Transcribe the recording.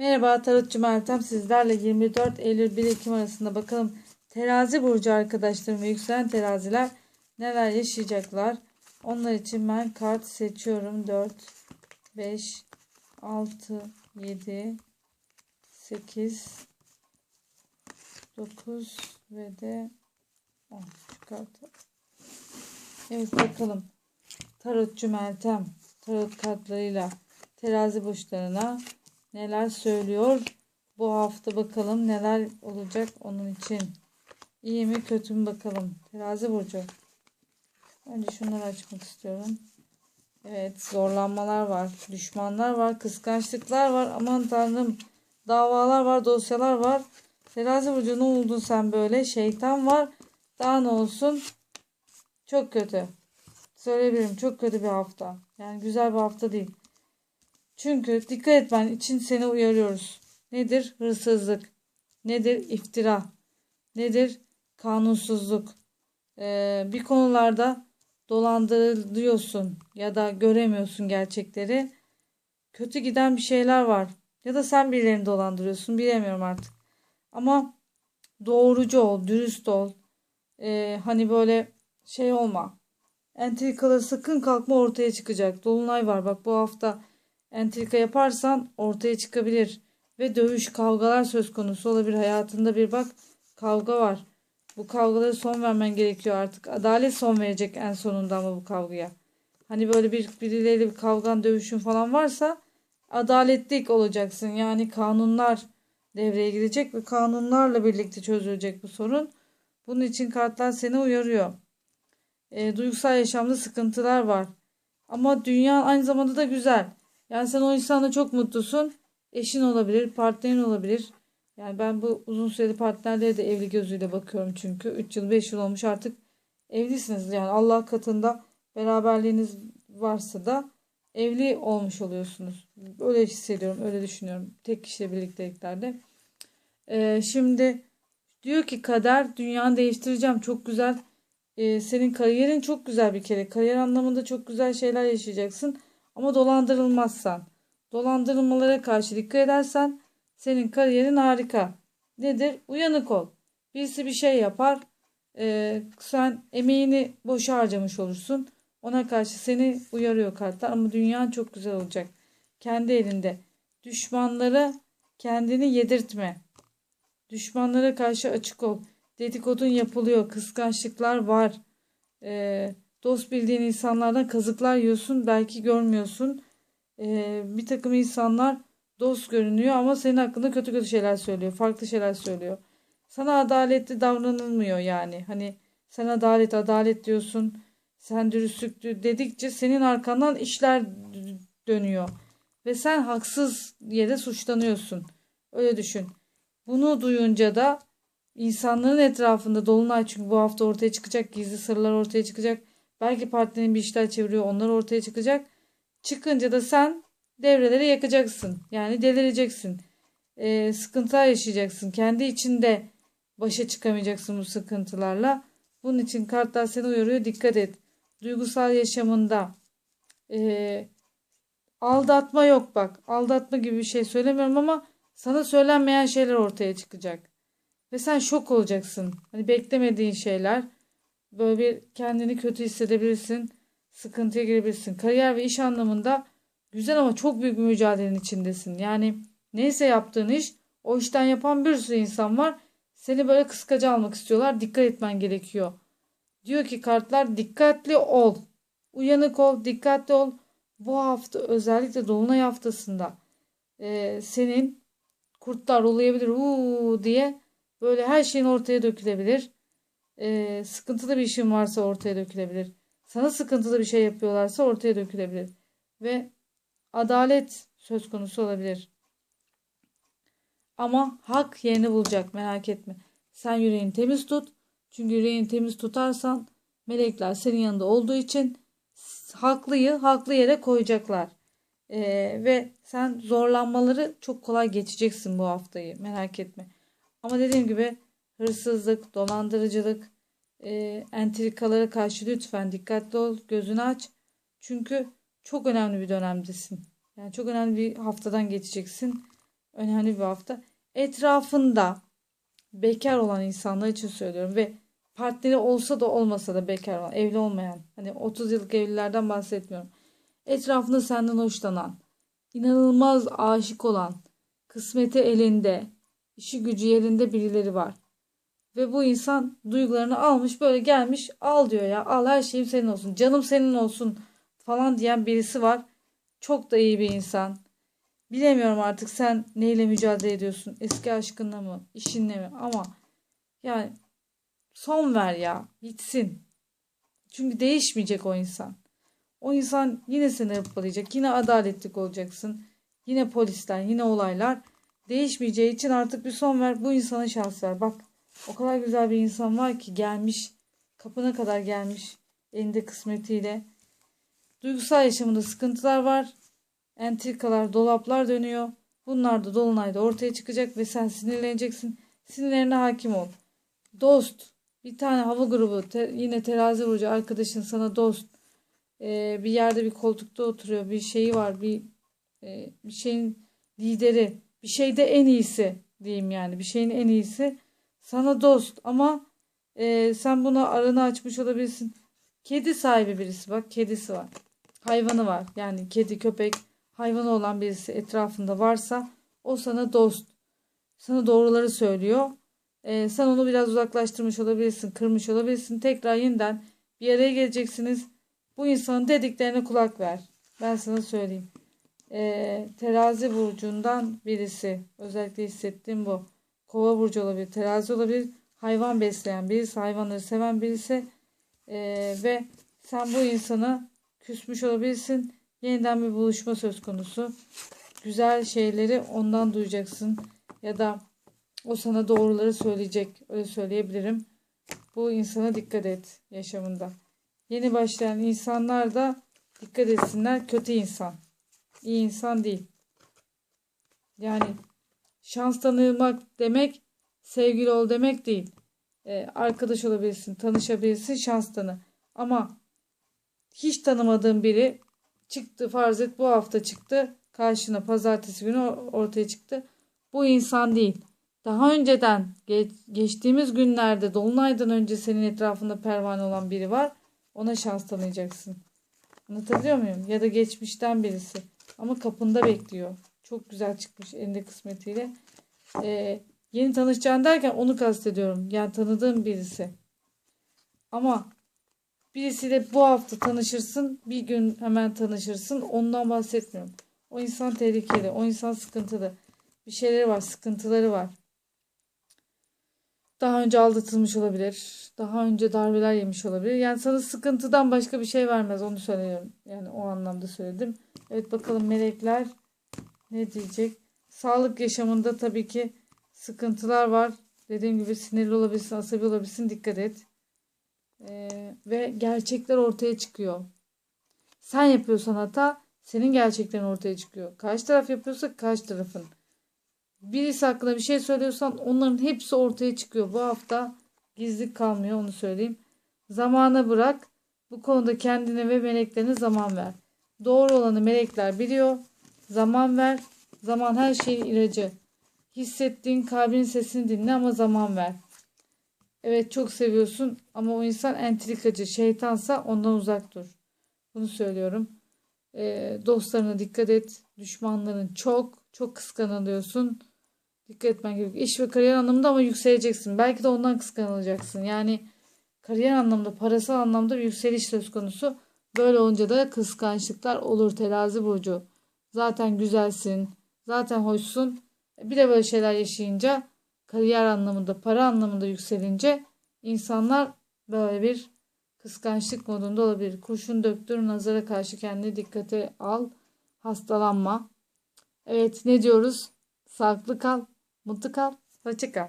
Merhaba Tarotçu Meltem sizlerle 24 Eylül 1 Ekim arasında bakalım terazi burcu arkadaşlarım ve yükselen teraziler neler yaşayacaklar. Onlar için ben kart seçiyorum. 4, 5, 6, 7, 8, 9 ve de 10 Şu kartı. Evet bakalım. Tarotçu Meltem tarot kartlarıyla terazi burçlarına neler söylüyor. Bu hafta bakalım neler olacak onun için. İyi mi kötü mü bakalım. Terazi burcu. Önce şunları açmak istiyorum. Evet zorlanmalar var. Düşmanlar var. Kıskançlıklar var. Aman tanrım. Davalar var. Dosyalar var. Terazi burcu ne oldun sen böyle? Şeytan var. Daha ne olsun? Çok kötü. Söyleyebilirim. Çok kötü bir hafta. Yani güzel bir hafta değil. Çünkü dikkat etmen için seni uyarıyoruz. Nedir? Hırsızlık. Nedir? İftira. Nedir? Kanunsuzluk. Ee, bir konularda dolandırılıyorsun ya da göremiyorsun gerçekleri. Kötü giden bir şeyler var. Ya da sen birilerini dolandırıyorsun. Bilemiyorum artık. Ama doğrucu ol, dürüst ol. Ee, hani böyle şey olma. Entrikaları sakın kalkma ortaya çıkacak. Dolunay var bak bu hafta entrika yaparsan ortaya çıkabilir. Ve dövüş, kavgalar söz konusu olabilir. Hayatında bir bak kavga var. Bu kavgalara son vermen gerekiyor artık. Adalet son verecek en sonunda ama bu kavgaya. Hani böyle bir birileriyle bir kavgan, dövüşün falan varsa adaletlik olacaksın. Yani kanunlar devreye girecek ve kanunlarla birlikte çözülecek bu sorun. Bunun için kartlar seni uyarıyor. E, duygusal yaşamda sıkıntılar var. Ama dünya aynı zamanda da güzel. Yani sen o insanla çok mutlusun. Eşin olabilir, partnerin olabilir. Yani ben bu uzun süreli partnerlere de evli gözüyle bakıyorum çünkü. 3 yıl 5 yıl olmuş artık evlisiniz. Yani Allah katında beraberliğiniz varsa da evli olmuş oluyorsunuz. Öyle hissediyorum, öyle düşünüyorum. Tek kişiyle birlikteliklerde. Ee, şimdi diyor ki kader dünyanı değiştireceğim. Çok güzel. Ee, senin kariyerin çok güzel bir kere. Kariyer anlamında çok güzel şeyler yaşayacaksın. Ama dolandırılmazsan, dolandırılmalara karşı dikkat edersen senin kariyerin harika. Nedir? Uyanık ol. Birisi bir şey yapar. E, sen emeğini boşa harcamış olursun. Ona karşı seni uyarıyor kartlar ama dünyan çok güzel olacak. Kendi elinde. Düşmanlara kendini yedirtme. Düşmanlara karşı açık ol. Dedikodun yapılıyor. Kıskançlıklar var. Eee Dost bildiğin insanlardan kazıklar yiyorsun. Belki görmüyorsun. Ee, bir takım insanlar dost görünüyor ama senin hakkında kötü kötü şeyler söylüyor. Farklı şeyler söylüyor. Sana adaletli davranılmıyor yani. Hani sen adalet adalet diyorsun. Sen dürüstlük dedikçe senin arkandan işler dönüyor. Ve sen haksız yere suçlanıyorsun. Öyle düşün. Bunu duyunca da insanların etrafında dolunay çünkü bu hafta ortaya çıkacak gizli sırlar ortaya çıkacak Belki partnerin bir işler çeviriyor onlar ortaya çıkacak. Çıkınca da sen devreleri yakacaksın. Yani delireceksin. Ee, sıkıntılar yaşayacaksın. Kendi içinde başa çıkamayacaksın bu sıkıntılarla. Bunun için kartlar seni uyarıyor. Dikkat et. Duygusal yaşamında e, aldatma yok bak. Aldatma gibi bir şey söylemiyorum ama sana söylenmeyen şeyler ortaya çıkacak. Ve sen şok olacaksın. Hani beklemediğin şeyler böyle bir kendini kötü hissedebilirsin. Sıkıntıya girebilirsin. Kariyer ve iş anlamında güzel ama çok büyük bir mücadelenin içindesin. Yani neyse yaptığın iş o işten yapan bir sürü insan var. Seni böyle kıskaca almak istiyorlar. Dikkat etmen gerekiyor. Diyor ki kartlar dikkatli ol. Uyanık ol, dikkatli ol. Bu hafta özellikle Dolunay haftasında e, senin kurtlar olayabilir uuu diye böyle her şeyin ortaya dökülebilir e, sıkıntılı bir işin varsa ortaya dökülebilir. Sana sıkıntılı bir şey yapıyorlarsa ortaya dökülebilir. Ve adalet söz konusu olabilir. Ama hak yerini bulacak merak etme. Sen yüreğini temiz tut. Çünkü yüreğini temiz tutarsan melekler senin yanında olduğu için haklıyı haklı yere koyacaklar. Ee, ve sen zorlanmaları çok kolay geçeceksin bu haftayı merak etme. Ama dediğim gibi hırsızlık, dolandırıcılık, e, entrikalara karşı lütfen dikkatli ol, gözünü aç. Çünkü çok önemli bir dönemdesin. Yani çok önemli bir haftadan geçeceksin. önemli bir hafta. Etrafında bekar olan insanlar için söylüyorum ve partneri olsa da olmasa da bekar olan, evli olmayan, hani 30 yıllık evlilerden bahsetmiyorum. Etrafında senden hoşlanan, inanılmaz aşık olan, kısmeti elinde, işi gücü yerinde birileri var. Ve bu insan duygularını almış böyle gelmiş al diyor ya al her şeyim senin olsun canım senin olsun falan diyen birisi var. Çok da iyi bir insan. Bilemiyorum artık sen neyle mücadele ediyorsun? Eski aşkınla mı? işinle mi? Ama yani son ver ya. Bitsin. Çünkü değişmeyecek o insan. O insan yine seni hırpalayacak. Yine adaletlik olacaksın. Yine polisler, yine olaylar. Değişmeyeceği için artık bir son ver. Bu insana şans ver. Bak o kadar güzel bir insan var ki gelmiş. Kapına kadar gelmiş. Elinde kısmetiyle. Duygusal yaşamında sıkıntılar var. Entrikalar, dolaplar dönüyor. Bunlar da dolunayda ortaya çıkacak ve sen sinirleneceksin. Sinirlerine hakim ol. Dost, bir tane hava grubu, te, yine terazi burcu arkadaşın sana dost. Ee, bir yerde bir koltukta oturuyor. Bir şeyi var. Bir e, bir şeyin lideri. Bir şeyde en iyisi diyeyim yani. Bir şeyin en iyisi. Sana dost ama e, sen buna aranı açmış olabilirsin. Kedi sahibi birisi bak. Kedisi var. Hayvanı var. Yani kedi, köpek, hayvanı olan birisi etrafında varsa o sana dost. Sana doğruları söylüyor. E, sen onu biraz uzaklaştırmış olabilirsin. Kırmış olabilirsin. Tekrar yeniden bir araya geleceksiniz. Bu insanın dediklerine kulak ver. Ben sana söyleyeyim. E, terazi burcundan birisi. Özellikle hissettiğim bu. Kova burcu olabilir. Terazi olabilir. Hayvan besleyen birisi. Hayvanları seven birisi. E, ve sen bu insana küsmüş olabilirsin. Yeniden bir buluşma söz konusu. Güzel şeyleri ondan duyacaksın. Ya da o sana doğruları söyleyecek. Öyle söyleyebilirim. Bu insana dikkat et yaşamında. Yeni başlayan insanlar da dikkat etsinler. Kötü insan. İyi insan değil. Yani şans tanımak demek sevgili ol demek değil. Ee, arkadaş olabilirsin, tanışabilirsin, şans tanı. Ama hiç tanımadığın biri çıktı farz et bu hafta çıktı. Karşına pazartesi günü ortaya çıktı. Bu insan değil. Daha önceden geç, geçtiğimiz günlerde dolunaydan önce senin etrafında pervane olan biri var. Ona şans tanıyacaksın. Anlatabiliyor muyum? Ya da geçmişten birisi. Ama kapında bekliyor. Çok güzel çıkmış elinde kısmetiyle. Ee, yeni tanışacağın derken onu kastediyorum. Yani tanıdığım birisi. Ama birisiyle bu hafta tanışırsın. Bir gün hemen tanışırsın. Ondan bahsetmiyorum. O insan tehlikeli. O insan sıkıntılı. Bir şeyleri var. Sıkıntıları var. Daha önce aldatılmış olabilir. Daha önce darbeler yemiş olabilir. Yani sana sıkıntıdan başka bir şey vermez. Onu söylüyorum. Yani o anlamda söyledim. Evet bakalım melekler ne diyecek? Sağlık yaşamında tabii ki sıkıntılar var. Dediğim gibi sinirli olabilirsin, asabi olabilirsin. Dikkat et. Ee, ve gerçekler ortaya çıkıyor. Sen yapıyorsan hata, senin gerçeklerin ortaya çıkıyor. Karşı taraf yapıyorsa karşı tarafın. Birisi hakkında bir şey söylüyorsan onların hepsi ortaya çıkıyor. Bu hafta gizli kalmıyor onu söyleyeyim. Zamana bırak. Bu konuda kendine ve meleklerine zaman ver. Doğru olanı melekler biliyor. Zaman ver. Zaman her şeyin ilacı. Hissettiğin kalbin sesini dinle ama zaman ver. Evet çok seviyorsun ama o insan entrikacı, şeytansa ondan uzak dur. Bunu söylüyorum. E, dostlarına dikkat et. Düşmanların çok, çok kıskanılıyorsun. Dikkat etmen gerekiyor. İş ve kariyer anlamında ama yükseleceksin. Belki de ondan kıskanılacaksın. Yani kariyer anlamda, parasal anlamda bir yükseliş söz konusu. Böyle olunca da kıskançlıklar olur terazi burcu. Zaten güzelsin, zaten hoşsun. Bir de böyle şeyler yaşayınca kariyer anlamında, para anlamında yükselince insanlar böyle bir kıskançlık modunda olabilir. Kurşun döktür, nazara karşı kendine dikkate al, hastalanma. Evet ne diyoruz? Sağlıklı kal, mutlu kal, hoşça kal.